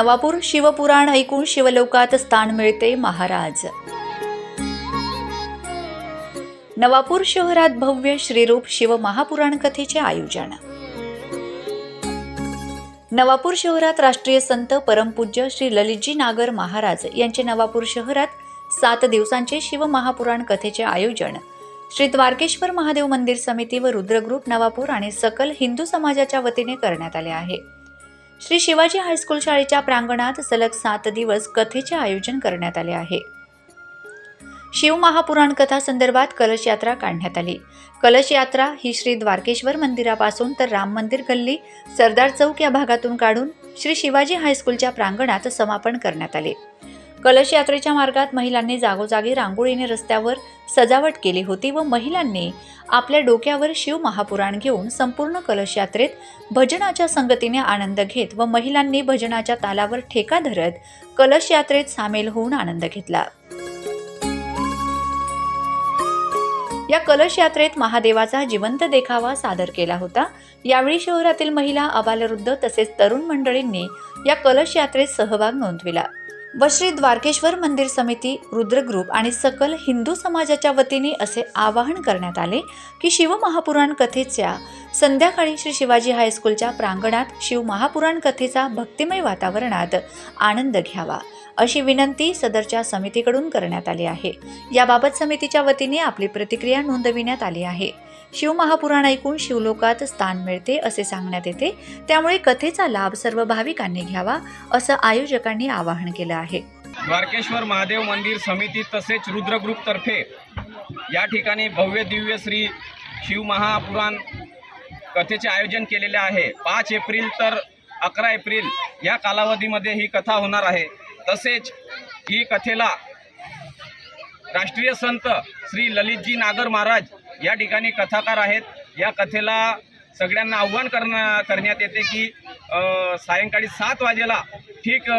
नवापूर शिवपुराण ऐकून शिवलोकात स्थान मिळते महाराज. नवापूर शहरात भव्य श्रीरूप शिव महापुराण कथेचे आयोजन. नवापूर शहरात राष्ट्रीय संत परमपूज्य श्री ललितजी नागर महाराज यांचे नवापूर शहरात सात दिवसांचे शिव महापुराण कथेचे आयोजन. श्री द्वारकेश्वर महादेव मंदिर समिती व रुद्रग्रुप नवापूर आणि सकल हिंदू समाजाच्या वतीने करण्यात आले आहे. श्री शिवाजी हायस्कूल शाळेच्या प्रांगणात सलग सात दिवस कथेचे आयोजन करण्यात आले आहे. शिव महापुराण कथा संदर्भात कलश यात्रा काढण्यात आली. कलश यात्रा ही श्री द्वारकेश्वर मंदिरापासून तर राम मंदिर गल्ली सरदार चौक या भागातून काढून श्री शिवाजी हायस्कूलच्या प्रांगणात समापन करण्यात आले. कलश यात्रेच्या मार्गात महिलांनी जागोजागी रांगोळीने रस्त्यावर सजावट केली होती व महिलांनी आपल्या डोक्यावर शिव महापुराण घेऊन संपूर्ण कलश यात्रेत भजनाच्या संगतीने आनंद घेत व महिलांनी भजनाच्या तालावर ठेका धरत कलश यात्रेत सामील होऊन आनंद घेतला. या कलश यात्रेत महादेवाचा जिवंत देखावा सादर केला होता. यावेळी शहरातील महिला अबालवृद्ध तसेच तरुण मंडळींनी या कलश यात्रेत सहभाग नोंदविला. व श्री द्वारकेश्वर मंदिर समिती रुद्र ग्रुप आणि सकल हिंदू समाजाच्या वतीने असे आवाहन करण्यात आले की शिवमहापुराण कथेच्या संध्याकाळी श्री शिवाजी हायस्कूलच्या प्रांगणात शिव महापुराण कथेचा भक्तिमय वातावरणात आनंद घ्यावा अशी विनंती सदरच्या समितीकडून करण्यात आली आहे. याबाबत समितीच्या वतीने आपली प्रतिक्रिया नोंदविण्यात आली आहे. शिवमहापुराण ऐकून शिवलोकात स्थान मिळते असे सांगण्यात येते. त्यामुळे कथेचा लाभ सर्व भाविकांनी घ्यावा असं आयोजकांनी आवाहन केलं आहे. द्वारकेश्वर महादेव मंदिर समिती तसेच रुद्रग्रुपतर्फे तर्फे या ठिकाणी भव्य दिव्य श्री शिवमहापुराण कथेचे आयोजन केलेले आहे. पाच एप्रिल तर अकरा एप्रिल या कालावधीमध्ये ही कथा होणार आहे. तसेच ही कथेला राष्ट्रीय संत श्री ललितजी नागर महाराज या ठिकाणी कथाकार आहेत. या कथेला सगळ्यांना आव्हान करण करण्यात येते की सायंकाळी सात वाजेला ठीक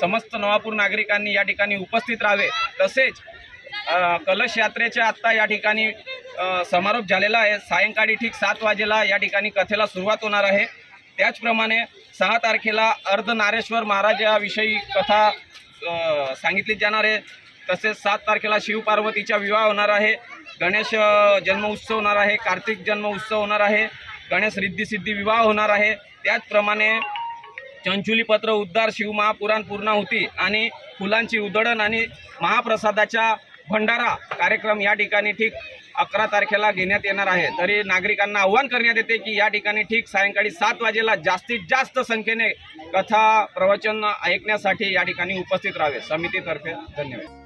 समस्त नवापूर नागरिकांनी या ठिकाणी उपस्थित राहावे. तसेच कलश यात्रेचे आत्ता या ठिकाणी समारोप झालेला आहे. सायंकाळी ठीक सात वाजेला या ठिकाणी कथेला सुरुवात होणार आहे. त्याचप्रमाणे सहा तारखेला अर्धनारेश्वर महाराजाविषयी कथा सांगितली जाणार आहे. तसेच सात तारखेला शिवपार्वतीचा विवाह होणार आहे. गणेश जन्म उत्सव होणार आहे. कार्तिक जन्म उत्सव होणार आहे. गणेश रिद्धी विवाह होणार आहे. त्याचप्रमाणे चंचुलीपत्र उद्धार शिवमहापुराण होती आणि फुलांची उधळण आणि महाप्रसादाचा भंडारा कार्यक्रम या ठिकाणी ठीक अकरा तारखेला घेण्यात येणार आहे. तरी नागरिकांना आव्हान करण्यात येते की या ठिकाणी ठीक सायंकाळी सात वाजेला जास्तीत जास्त संख्येने कथा प्रवचन ऐकण्यासाठी या ठिकाणी उपस्थित राहावे. समितीतर्फे धन्यवाद.